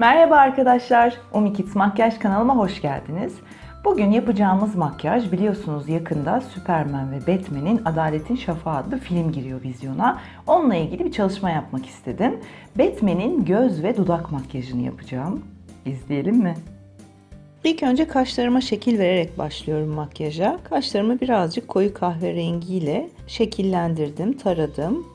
Merhaba arkadaşlar, Umi Kids Makyaj kanalıma hoş geldiniz. Bugün yapacağımız makyaj biliyorsunuz yakında Superman ve Batman'in Adaletin Şafağı adlı film giriyor vizyona. Onunla ilgili bir çalışma yapmak istedim. Batman'in göz ve dudak makyajını yapacağım. İzleyelim mi? İlk önce kaşlarıma şekil vererek başlıyorum makyaja. Kaşlarımı birazcık koyu kahverengiyle şekillendirdim, taradım.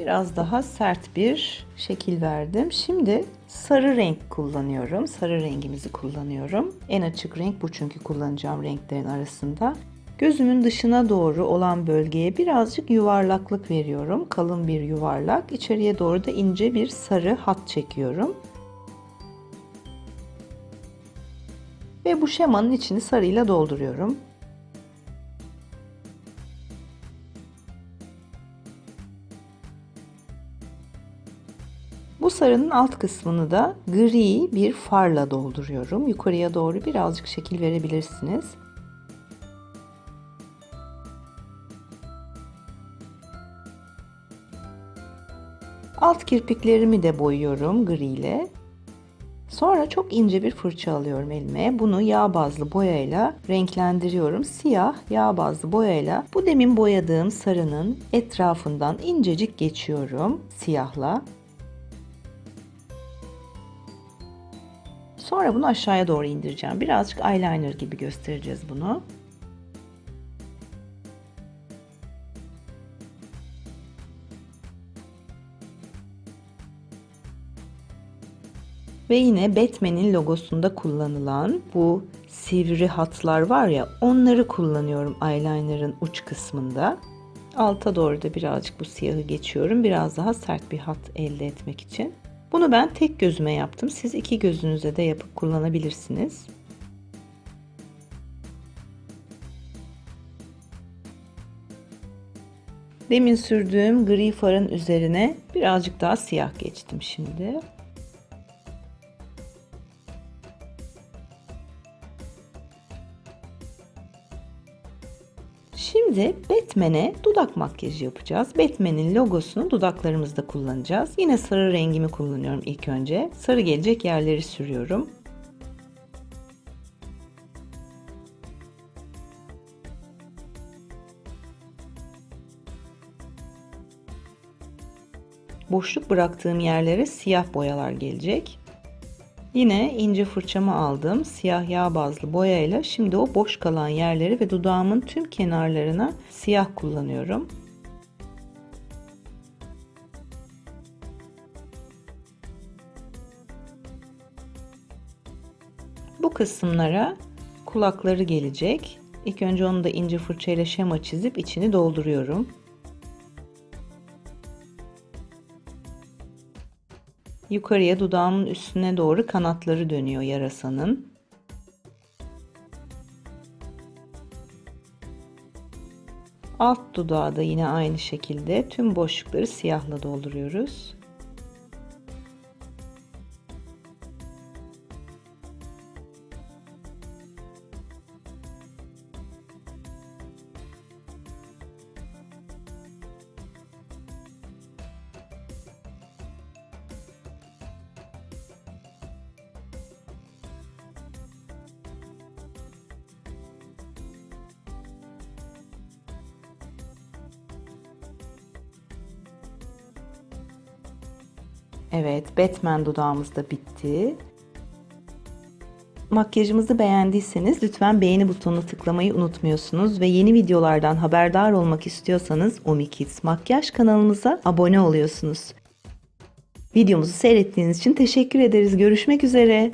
Biraz daha sert bir şekil verdim. Şimdi sarı renk kullanıyorum. Sarı rengimizi kullanıyorum. En açık renk bu çünkü kullanacağım renklerin arasında. Gözümün dışına doğru olan bölgeye birazcık yuvarlaklık veriyorum. Kalın bir yuvarlak. İçeriye doğru da ince bir sarı hat çekiyorum. Ve bu şemanın içini sarıyla dolduruyorum. Bu sarının alt kısmını da gri bir farla dolduruyorum. Yukarıya doğru birazcık şekil verebilirsiniz. Alt kirpiklerimi de boyuyorum gri ile. Sonra çok ince bir fırça alıyorum elime. Bunu yağ bazlı boyayla renklendiriyorum. Siyah yağ bazlı boyayla bu demin boyadığım sarının etrafından incecik geçiyorum siyahla. Sonra bunu aşağıya doğru indireceğim. Birazcık eyeliner gibi göstereceğiz bunu. Ve yine Batman'in logosunda kullanılan bu sivri hatlar var ya onları kullanıyorum eyeliner'ın uç kısmında. Alta doğru da birazcık bu siyahı geçiyorum. Biraz daha sert bir hat elde etmek için. Bunu ben tek gözüme yaptım. Siz iki gözünüze de yapıp kullanabilirsiniz. Demin sürdüğüm gri farın üzerine birazcık daha siyah geçtim şimdi. Şimdi Batman'e dudak makyajı yapacağız. Batman'in logosunu dudaklarımızda kullanacağız. Yine sarı rengimi kullanıyorum ilk önce. Sarı gelecek yerleri sürüyorum. Boşluk bıraktığım yerlere siyah boyalar gelecek. Yine ince fırçamı aldım. Siyah yağ bazlı boyayla şimdi o boş kalan yerleri ve dudağımın tüm kenarlarına siyah kullanıyorum. Bu kısımlara kulakları gelecek. İlk önce onu da ince fırçayla şema çizip içini dolduruyorum. Yukarıya dudağımın üstüne doğru kanatları dönüyor yarasanın. Alt dudağı da yine aynı şekilde tüm boşlukları siyahla dolduruyoruz. Evet, Batman dudağımız da bitti. Makyajımızı beğendiyseniz lütfen beğeni butonuna tıklamayı unutmuyorsunuz ve yeni videolardan haberdar olmak istiyorsanız Omi Kids Makyaj kanalımıza abone oluyorsunuz. Videomuzu seyrettiğiniz için teşekkür ederiz. Görüşmek üzere.